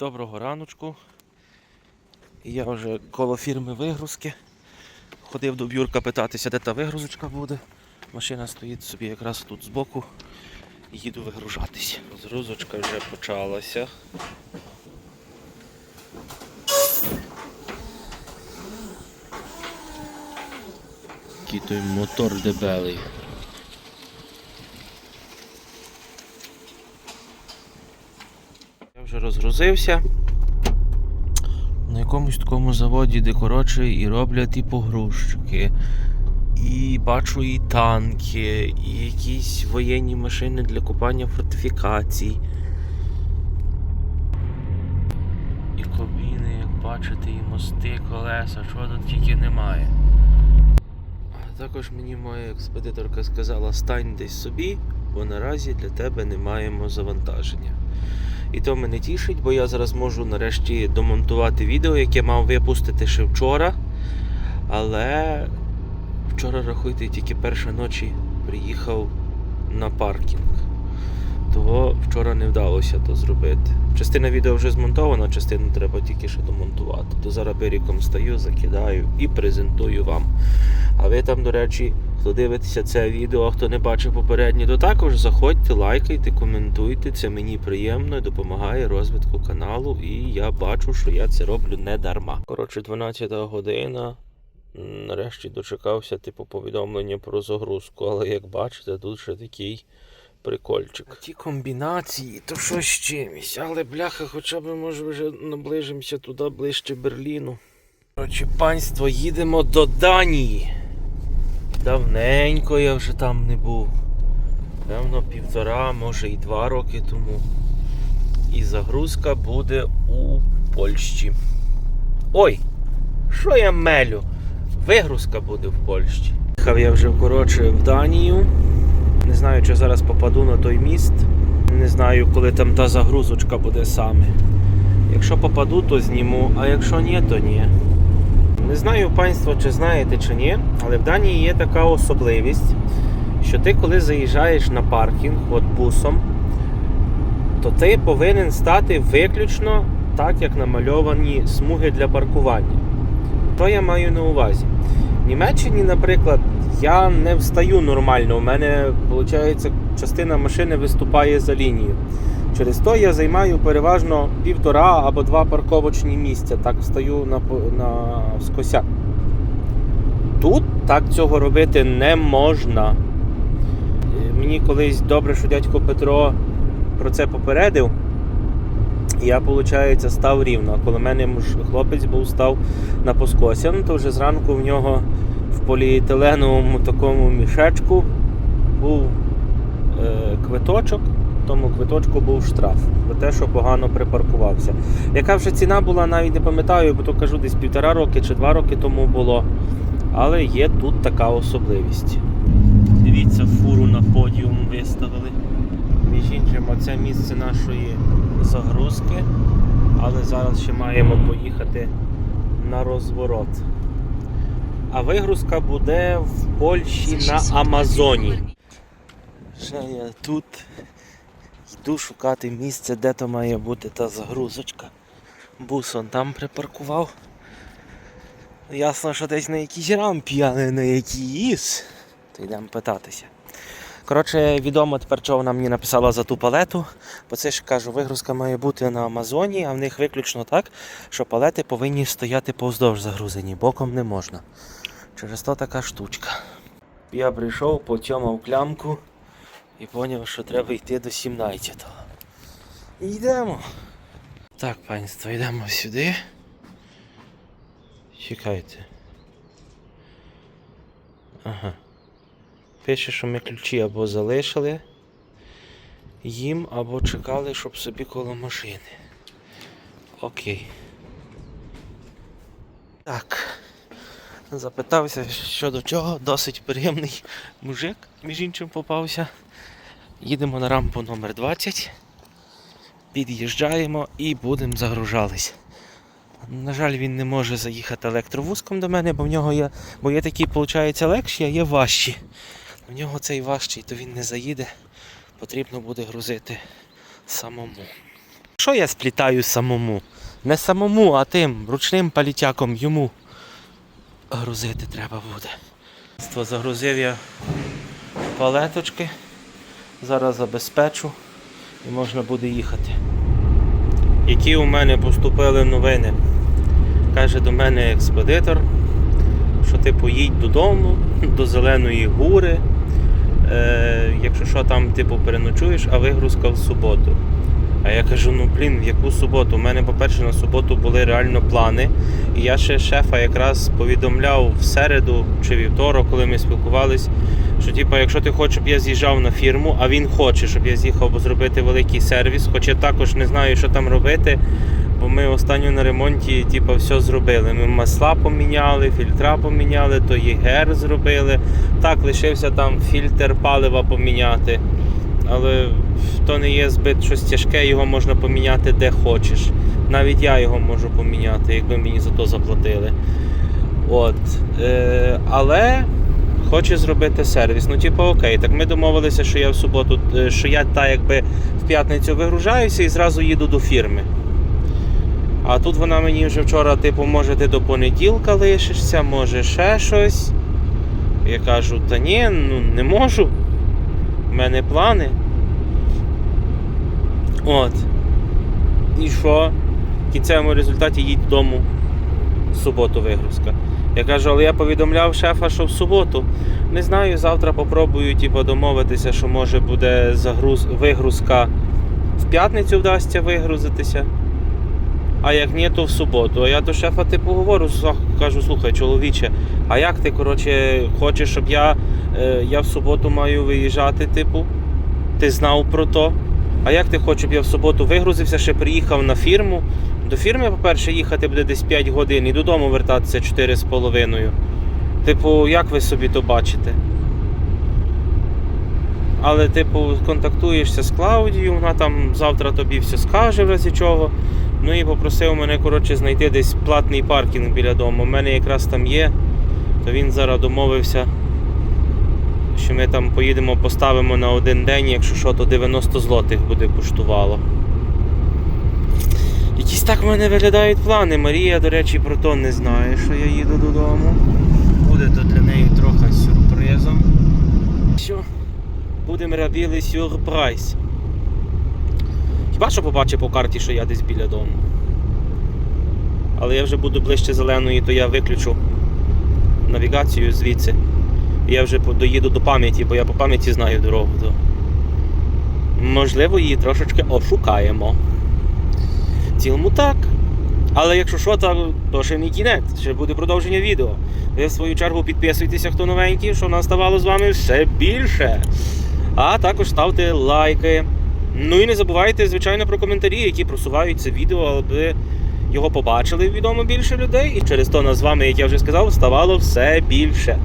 Доброго раночку. Я вже коло фірми вигрузки. Ходив до Бюрка питатися, де та вигрузочка буде. Машина стоїть собі якраз тут збоку. Їду вигружатись. Зрузочка вже почалася. Той мотор дебелий. Я вже розгрузився. На якомусь такому заводі, де коротше і роблять і погрузчики, і бачу і танки, і якісь воєнні машини для купання фортифікацій. І кабіни, як бачите, і мости, колеса, чого тут тільки немає. А також мені моя експедиторка сказала, стань десь собі, бо наразі для тебе не маємо завантаження. І то мене тішить, бо я зараз можу нарешті домонтувати відео, яке мав випустити ще вчора. Але вчора, рахуйте, тільки перша ночі приїхав на паркінг. Того вчора не вдалося то зробити. Частина відео вже змонтована, частину треба тільки ще домонтувати. То зараз беріком стаю, закидаю і презентую вам. А ви там, до речі, хто дивитеся це відео, а хто не бачив попередні, то також заходьте, лайкайте, коментуйте. Це мені приємно і допомагає розвитку каналу. І я бачу, що я це роблю не дарма. Коротше, 12 година. Нарешті дочекався типу повідомлення про загрузку, але як бачите, тут ще такий прикольчик. А ті комбінації, то що з чимось, але бляха, хоча б може вже наближимося туди ближче Берліну. Коротше, панство, їдемо до Данії. Давненько я вже там не був. Певно, півтора, може і два роки тому. І загрузка буде у Польщі. Ой! Що я мелю? Вигрузка буде в Польщі. Їхав я вже коротше в Данію. Не знаю, чи зараз попаду на той міст. Не знаю, коли там та загрузочка буде саме. Якщо попаду, то зніму, а якщо ні, то ні. Не знаю, панство, чи знаєте чи ні, але в Данії є така особливість, що ти, коли заїжджаєш на паркінг от бусом, то ти повинен стати виключно так, як намальовані смуги для паркування. Що я маю на увазі? В Німеччині, наприклад, я не встаю нормально. У мене, виходить, частина машини виступає за лінією. Через то я займаю переважно півтора або два парковочні місця. Так встаю на, на скося. Тут так цього робити не можна. Мені колись добре, що дядько Петро про це попередив. Я, виходить, став рівно. Коли мене хлопець був став на поскосі, ну, то вже зранку в нього в поліетиленовому такому мішечку був е, квиточок. В тому квиточку був штраф за те, що погано припаркувався. Яка вже ціна була, навіть не пам'ятаю, бо то кажу, десь півтора роки чи два роки тому було. Але є тут така особливість. Дивіться, фуру на подіум виставили. Між іншим, оце місце нашої загрузки. Але зараз ще маємо поїхати на розворот. А вигрузка буде в Польщі на Амазоні. Ще я тут йду шукати місце, де то має бути та загрузочка. Бус он там припаркував. Ясно, що десь на якійсь рампі, а не на якійсь. То йдемо питатися. Коротше, відомо тепер, чого вона мені написала за ту палету. Бо це ж кажу, вигрузка має бути на Амазоні, а в них виключно так, що палети повинні стояти повздовж загрузені, боком не можна. Через то така штучка. Я прийшов, потьомав клямку і зрозумів, що треба йти до 17-го. І йдемо. Так, панство, йдемо сюди. Чекайте. Ага. Пише, що ми ключі або залишили їм, або чекали, щоб собі коло машини. Окей. Так. Запитався, що до чого. Досить приємний мужик, між іншим попався. Їдемо на рампу номер 20 під'їжджаємо і будемо загружались. На жаль, він не може заїхати електровузком до мене, бо в нього є, бо є такі, виходить, легші, а є важчі. В нього цей важчий, то він не заїде. Потрібно буде грузити самому. Що я сплітаю самому? Не самому, а тим ручним палітяком йому грузити треба буде. Загрузив я палеточки. Зараз забезпечу і можна буде їхати. Які у мене поступили новини? Каже до мене експедитор, що ти поїдь додому, до Зеленої гури. Е, якщо що там типу переночуєш, а вигрузка в суботу. А я кажу, ну блін, яку суботу? У мене, по-перше, на суботу були реально плани. І я ще шефа якраз повідомляв в середу чи вівторок, коли ми спілкувались, що типу, якщо ти хочеш, щоб я з'їжджав на фірму, а він хоче, щоб я з'їхав зробити великий сервіс, хоч я також не знаю, що там робити. Бо ми останньо на ремонті типу, все зробили. Ми масла поміняли, фільтра поміняли, то ЄГР зробили. Так, лишився там фільтр палива поміняти. Але то не є збит щось тяжке, його можна поміняти де хочеш. Навіть я його можу поміняти, якби мені за то заплатили. От. Е, але хоче зробити сервіс. Ну, типу, окей, так ми домовилися, що я в суботу, е, що я та якби в п'ятницю вигружаюся і зразу їду до фірми. А тут вона мені вже вчора, типу, може ти до понеділка лишишся, може ще щось. Я кажу, та ні, ну не можу. У мене плани. От. І що? В кінцевому результаті їдь додому в суботу вигрузка. Я кажу, але я повідомляв шефа, що в суботу. Не знаю, завтра попробую типу, домовитися, що може буде загруз... вигрузка в п'ятницю вдасться вигрузитися. А як ні, то в суботу. А я до шефа типу говорю, кажу, слухай, чоловіче, а як ти коротше, хочеш, щоб я, е, я в суботу маю виїжджати, типу? Ти знав про то? А як ти хочеш, щоб я в суботу вигрузився, ще приїхав на фірму? До фірми, по-перше, їхати буде десь 5 годин і додому вертатися 4,5. Типу, як ви собі то бачите? Але, типу, контактуєшся з Клаудією, вона там завтра тобі все скаже, в разі чого. Ну і попросив мене коротше, знайти десь платний паркінг біля дому. У мене якраз там є, то він зараз домовився, що ми там поїдемо, поставимо на один день, якщо що, то 90 злотих буде коштувало. Якісь так в мене виглядають плани. Марія, до речі, про то не знає, що я їду додому. Буде то для неї трохи сюрпризом. Що? Будемо робити сюрприз. Хіба що побачив по карті, що я десь біля дому. Але я вже буду ближче зеленої, то я виключу навігацію звідси. Я вже доїду до пам'яті, бо я по пам'яті знаю дорогу. То... Можливо, її трошечки ошукаємо. В цілому так. Але якщо що, то, то ще не кінець, ще буде продовження відео. Ви в свою чергу підписуйтеся, хто новенький, щоб нас ставало з вами все більше. А також ставте лайки. Ну і не забувайте, звичайно, про коментарі, які просувають це відео, аби його побачили відомо більше людей. І через то нас з вами, як я вже сказав, ставало все більше.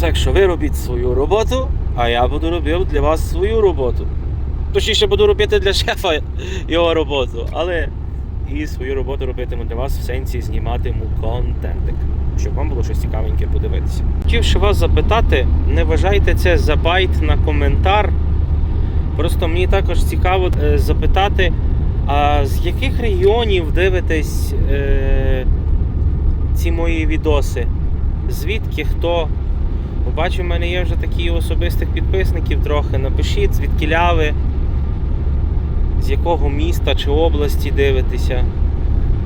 Так що ви робіть свою роботу, а я буду робити для вас свою роботу. Точніше, буду робити для шефа його роботу, але і свою роботу робитиму для вас в сенсі зніматиму контентик, щоб вам було щось цікавеньке подивитися. Хотів ще вас запитати, не вважайте це за байт на коментар. Просто мені також цікаво е, запитати, а з яких регіонів дивитесь е, ці мої відоси? Звідки хто? Побачу, в мене є вже такі особистих підписників трохи. Напишіть, звідки ви, з якого міста чи області дивитеся.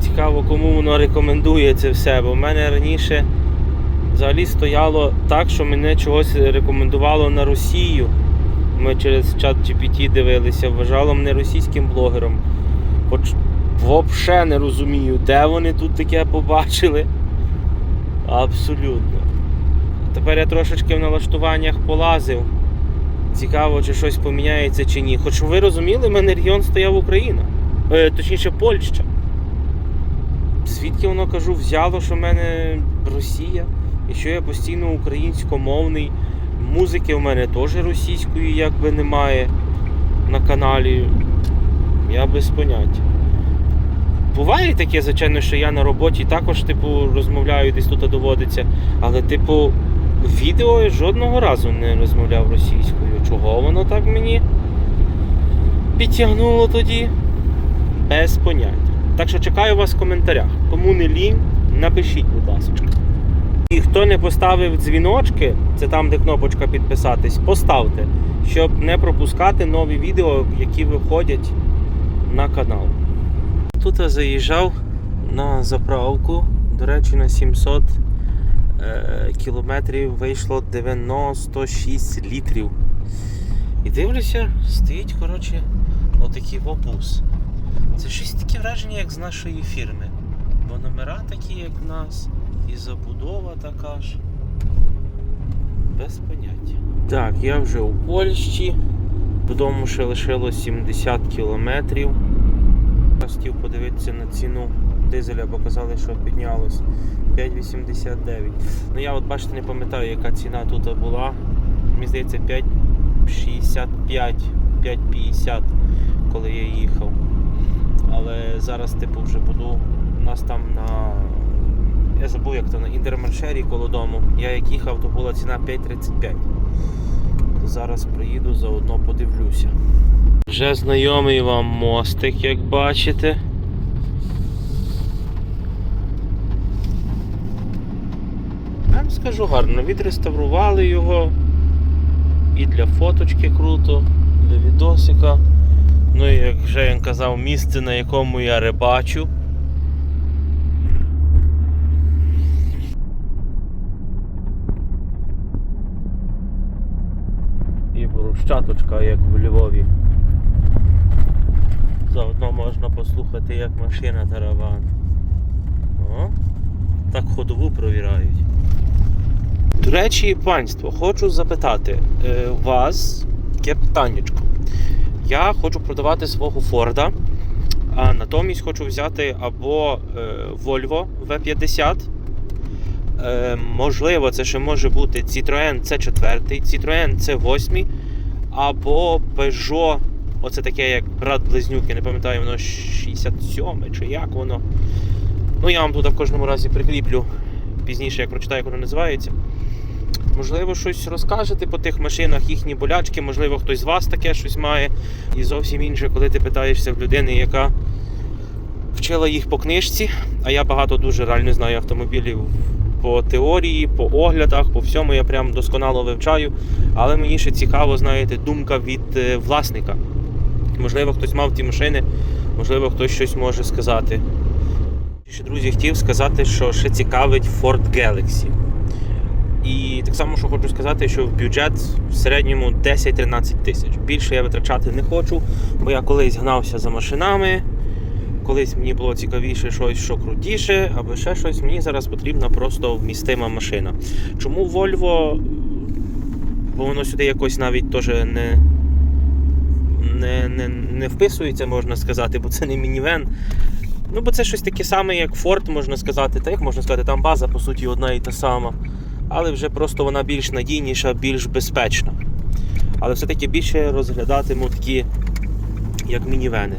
Цікаво, кому воно рекомендує це все, бо в мене раніше взагалі стояло так, що мене чогось рекомендувало на Росію. Ми через чат GPT дивилися, вважало мене російським блогером. Хоч взагалі не розумію, де вони тут таке побачили. Абсолютно. Тепер я трошечки в налаштуваннях полазив. Цікаво, чи щось поміняється чи ні. Хоч ви розуміли, в мене регіон стояв Україна. Е, точніше, Польща. Звідки воно кажу, взяло, що в мене Росія, і що я постійно українськомовний. Музики в мене теж російської якби немає на каналі. Я без поняття. Буває таке, звичайно, що я на роботі також, типу, розмовляю, десь тут доводиться. Але, типу, відео я жодного разу не розмовляв російською. Чого воно так мені підтягнуло тоді? Без поняття. Так що чекаю вас в коментарях. Кому не лінь, напишіть, будь ласка. І хто не поставив дзвіночки, це там, де кнопочка підписатись, поставте, щоб не пропускати нові відео, які виходять на канал. Тут я заїжджав на заправку. До речі, на 700 е, кілометрів вийшло 96 літрів. І дивлюся, стоїть, коротше, отакий вопус. Це щось таке враження, як з нашої фірми. Бо номера такі, як в нас, і забудова така ж. Без поняття. Так, я вже у Польщі. Додому ще лишилось 70 кілометрів. Хотів подивитися на ціну дизеля, бо казали, що піднялось 5,89. Ну я от бачите, не пам'ятаю, яка ціна тут була. Мені здається, 5,65, 5,50, коли я їхав. Але зараз, типу, вже буду. У нас там на. Я забув, як то на інтермаршері коло дому. Я як їхав, то була ціна 5,35. Зараз приїду, заодно подивлюся. Вже знайомий вам мостик, як бачите. Я вам скажу гарно, відреставрували його. І для фоточки круто, для відосика. Ну і як вже я казав, місце, на якому я рибачу. І брущаточка, як в Львові. Заодно можна послухати, як машина тарабан. О, так ходову провірають. До речі, панство, хочу запитати е, вас таке питаннячко. Я хочу продавати свого Форда, а натомість хочу взяти або е, Volvo V50. Е, можливо, це ще може бути Citroen C4, Citroen C8 або Peugeot. Оце таке, як брат близнюк, я не пам'ятаю, воно 67 чи як воно. Ну, я вам тут в кожному разі прикріплю пізніше, як прочитаю, як воно називається. Можливо, щось розкажете по тих машинах, їхні болячки, можливо, хтось з вас таке щось має. І зовсім інше, коли ти питаєшся в людини, яка вчила їх по книжці, а я багато дуже реально знаю автомобілів по теорії, по оглядах, по всьому я прям досконало вивчаю. Але мені ще цікаво, знаєте, думка від е, власника. Можливо, хтось мав ті машини, можливо, хтось щось може сказати. Ще, друзі, хотів сказати, що ще цікавить Ford Galaxy. І так само, що хочу сказати, що в бюджет в середньому 10-13 тисяч. Більше я витрачати не хочу, бо я колись гнався за машинами, колись мені було цікавіше щось, що крутіше, або ще щось. Мені зараз потрібна просто вмістима машина. Чому Volvo? Бо воно сюди якось навіть теж не, не, не, не вписується, можна сказати, бо це не мінівен. Ну, бо це щось таке саме, як Ford, можна сказати. Та як можна сказати, там база, по суті, одна і та сама. Але вже просто вона більш надійніша, більш безпечна. Але все-таки більше розглядатиму такі, як мінівени.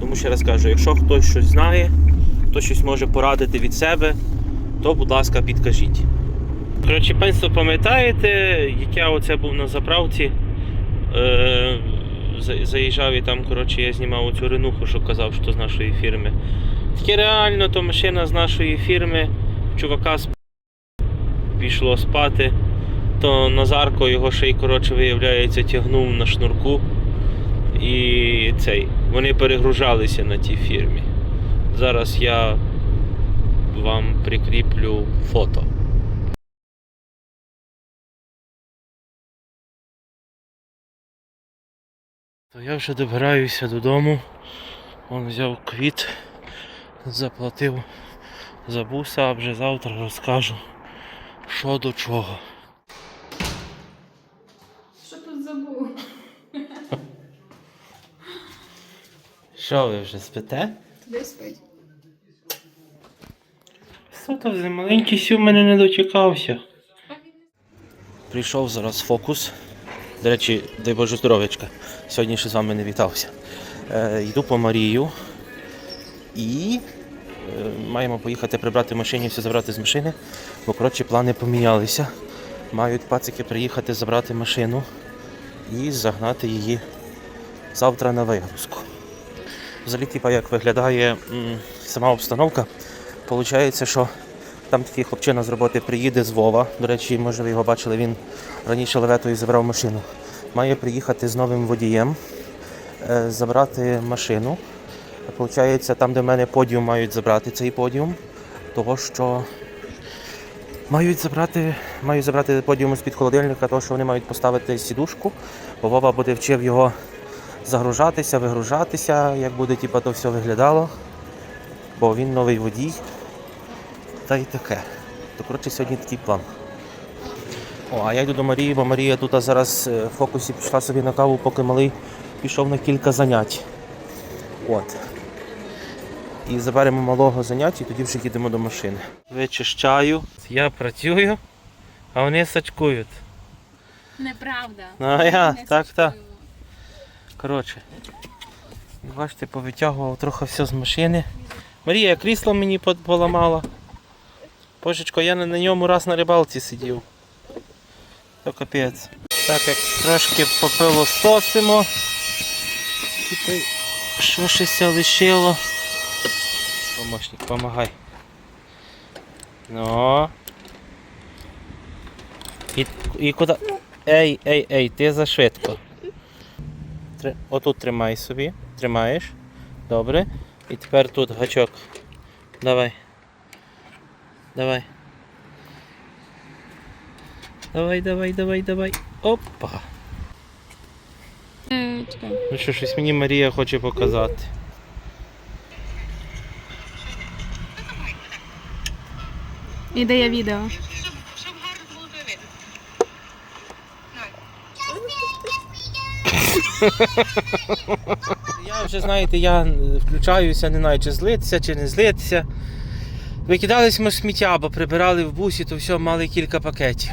Тому ще раз кажу, якщо хтось щось знає, хто щось може порадити від себе, то, будь ласка, підкажіть. Коротше, панство, пам'ятаєте, як я оце був на заправці, е, заїжджав і там, коротше, я знімав оцю ренуху, що казав, що з нашої фірми. Таке реально, то машина з нашої фірми, чувака сп- пішло спати, то Назарко його ще й коротше, виявляється, тягнув на шнурку. І цей. Вони перегружалися на тій фірмі. Зараз я вам прикріплю фото. То я вже добираюся додому. Он взяв квіт, заплатив за буса, а вже завтра розкажу, що до чого. Що тут забув? Що ви вже спите? Туди спить. Що за маленький сю мене не дочекався. Прийшов зараз фокус. До речі, дай Боже здоров'ячка. Сьогодні ще з вами не вітався. Е, йду по Марію і маємо поїхати прибрати в машині, все забрати з машини, бо коротше плани помінялися. Мають пацики приїхати забрати машину і загнати її завтра на вигрузку. Взагалі, типа, як виглядає сама обстановка. Получається, що там такий хлопчина з роботи приїде з Вова. До речі, може ви його бачили, він раніше леветою забрав машину. Має приїхати з новим водієм, е, забрати машину. Получається, там, де в мене подіум, мають забрати цей подіум, того що мають забрати, мають забрати подіум з-під холодильника, того що вони мають поставити сідушку, бо Вова буде вчив його загружатися, вигружатися, як буде типу, то все виглядало. Бо він новий водій. Та й таке. То коротше сьогодні такий план. О, а я йду до Марії, бо Марія тут зараз е, в фокусі пішла собі на каву, поки малий пішов на кілька занять. От. І заберемо малого заняття і тоді вже їдемо до машини. Вичищаю, я працюю, а вони сачкують. Неправда. Ну, а я, Не так, так. Коротше. Бачите, повитягував трохи все з машини. Марія, крісло мені по- поламала. Божечко, я на, на ньому раз на рибалці сидів. То капець. Так як трошки попило сосимо. Типу, що щось лишило. Помощник, помагай. Ну. І, і куди? Ей, ей, ей, ти за швидко. Три- Отут тримай собі. Тримаєш. Добре. І тепер тут гачок. Давай. Давай. Давай, давай, давай, давай. Опа. Е, чекай. Ну що, щось мені Марія хоче показати. Ідея відео. Я вже, знаєте, я включаюся, не знаю, чи злитися, чи не злитися. Викидались ми сміття, бо прибирали в бусі, то все, мали кілька пакетів.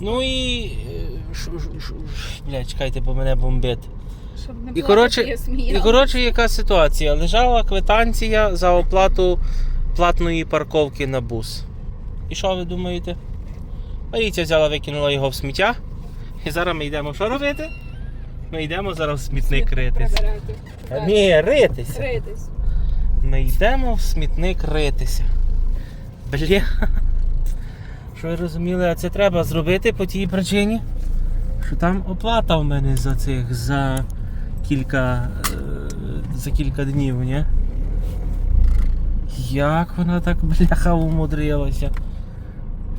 Ну і. е, ш- ш- ш- Бля, чекайте, бо мене бомбить. Щоб не І, було коротше, І коротше, яка ситуація? Лежала квитанція за оплату платної парковки на бус. І що ви думаєте? Марійця взяла, викинула його в сміття. І зараз ми йдемо що робити? Ми йдемо зараз в смітник ритись. А, Ні, ритися. Ритись. Ми йдемо в смітник ритися. Бля. Що ви розуміли, а це треба зробити по тій причині, що там оплата в мене за цих за кілька е, за кілька днів, ні? Як вона так бляха умудрилася?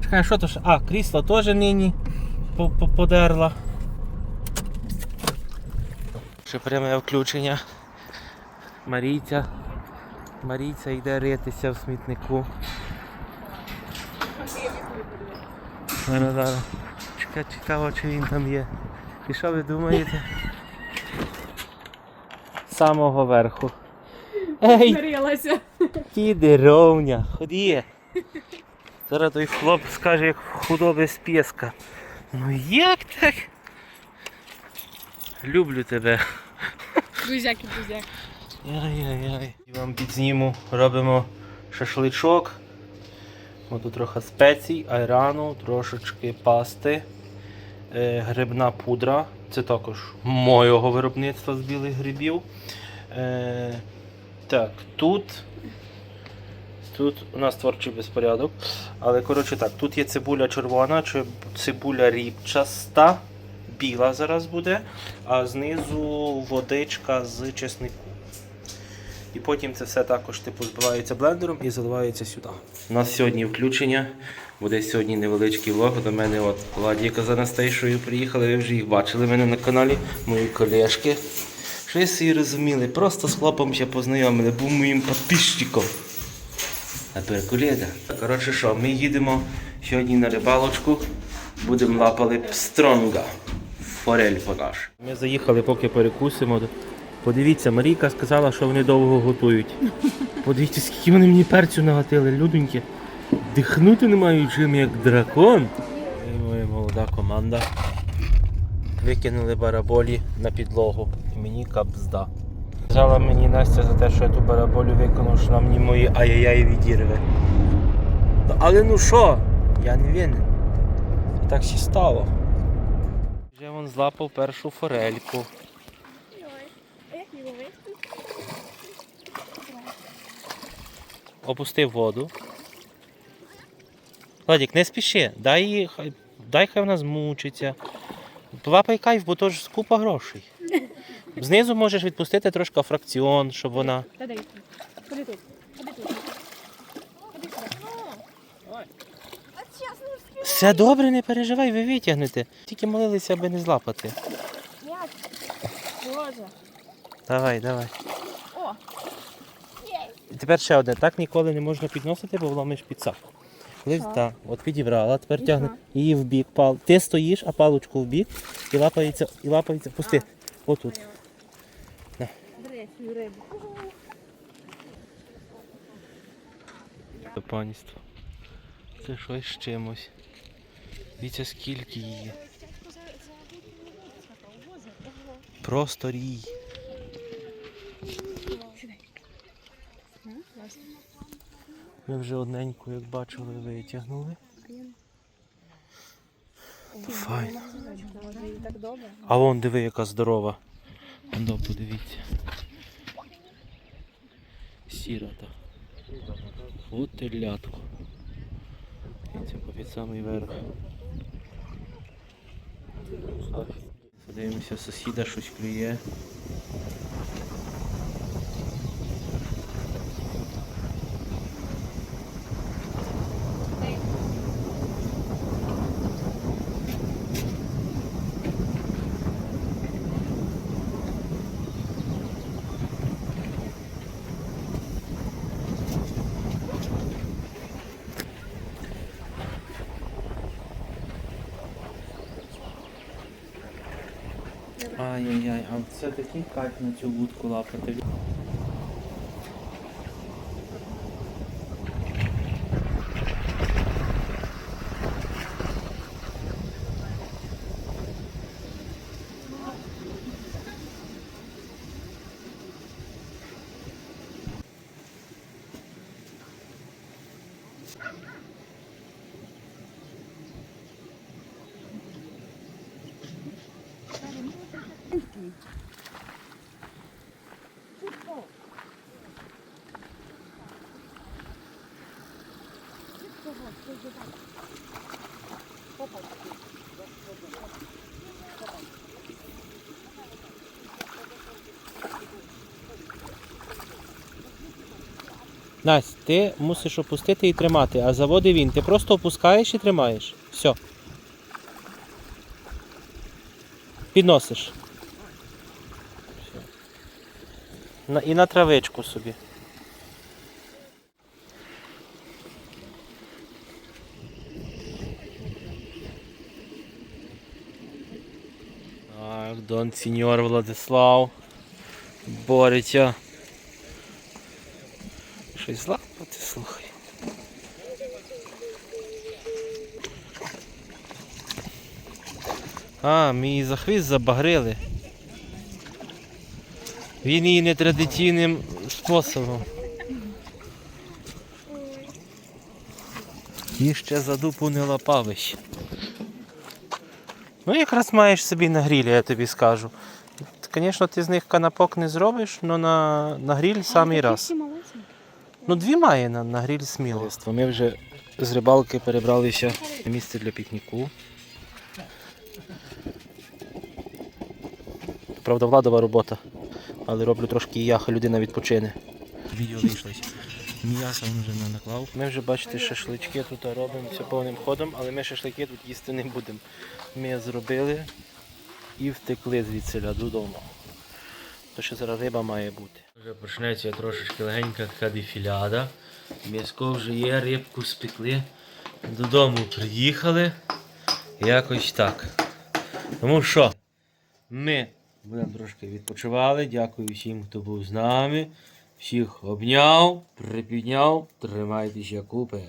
Чекай, що то ж? А, крісло теж нині по- по- подерла. Ще пряме включення. Марійця. Марійця йде ритися в смітнику. Чекай, цікаво, чи він там є. І що ви думаєте? З самого верху. Ей, Кіди ровня, ході. Зараз той хлоп скаже, як худоби з пєска. Ну як так? Люблю тебе. Друзяки, друзяки. Яй-яй-яй. І вам підзніму, робимо шашличок. Ось тут трохи спецій, айрану, трошечки пасти, е, грибна пудра. Це також моєго виробництва з білих грибів. Е, так, тут. Тут у нас творчий безпорядок. Але коротше так, тут є цибуля червона, чи цибуля ріпчаста, біла зараз буде, а знизу водичка з чеснику. І потім це все також типу збивається блендером і заливається сюди. У нас сьогодні включення. Буде сьогодні невеличкий влог. До мене от Владіка з Анастейшою приїхали. Ви вже їх бачили в мене на каналі. Мої колешки. Що ви собі розуміли? Просто з хлопом ще познайомили, був моїм підписчиком. А тепер. Коротше що, ми їдемо сьогодні на рибалочку. Будемо лапали пстронга. Форель понаш. Ми заїхали, поки перекусимо. Подивіться, Марійка сказала, що вони довго готують. Подивіться, скільки вони мені перцю нагатили, людоньки. Дихнути не маю чим, як дракон. І моя молода команда. Викинули бараболі на підлогу. І мені капзда сказала мені Настя за те, що я ту бараболю виконав, що на мені мої ай-яй-яй відірве. Ну, але ну що, я не винен. І так ще стало. Вже він злапав першу форельку. Опустив воду. Владик, не спіши, дай їй, дай хай вона змучиться. Плапай кайф, бо то ж купа грошей. Знизу можеш відпустити трошки фракціон, щоб вона. Та дай. Ходи тут. Ходи тут. Ходи сюди. Все добре, не переживай, ви витягнете. Тільки молилися, аби не злапати. Як? Боже. Давай, давай. О. І тепер ще одне. Так ніколи не можна підносити, бо вломиш під сапку. Коли Так. так, от підібрала, тепер І тягне що? її в бік. Пал. Ти стоїш, а паличку в бік і лапається, і лапається. Пусти. Отут. Свою рибу. Панство. Це щось з чимось. Дивіться, скільки її. Просто рій. Ми вже одненьку, як бачили, витягнули. Файно. А вон диви, яка здорова. Ну, подивіться. Сіра та. От телятко. Дивіться, по під самий верх. Подивимося, сусіда щось клює. Ай-яй-яй, а це такий кайф на цю вудку лапати. Настя, ти мусиш опустити і тримати, а заводи він. Ти просто опускаєш і тримаєш. Все. Підносиш. Все. На, і на травичку собі. Так, Дон Сіньор Владислав бореться. Щось злапати, слухай. А, ми її за хвіст забагрили. Він її нетрадиційним способом. І ще за дупу не лапавиш. Ну якраз маєш собі на грілі, я тобі скажу. Звісно, ти з них канапок не зробиш, але на, на гріль самий раз. Ну, дві має на, на гріль сміло. Ми вже з рибалки перебралися на місце для пікніку. Правда, владова робота, але роблю трошки і я, хай людина відпочине. Відео вийшло. М'ясо він вже не наклав. Ми вже бачите, шашлички тут робимо все повним ходом, але ми шашлики тут їсти не будемо. Ми зробили і втекли звідсиля додому. То що зараз риба має бути. Вже почнеться трошечки легенька така дефіляда. М'яско вже є, рибку спекли. Додому приїхали. Якось так. Тому що ми будемо трошки відпочивали. Дякую всім, хто був з нами. Всіх обняв, припідняв, тримайтеся купи.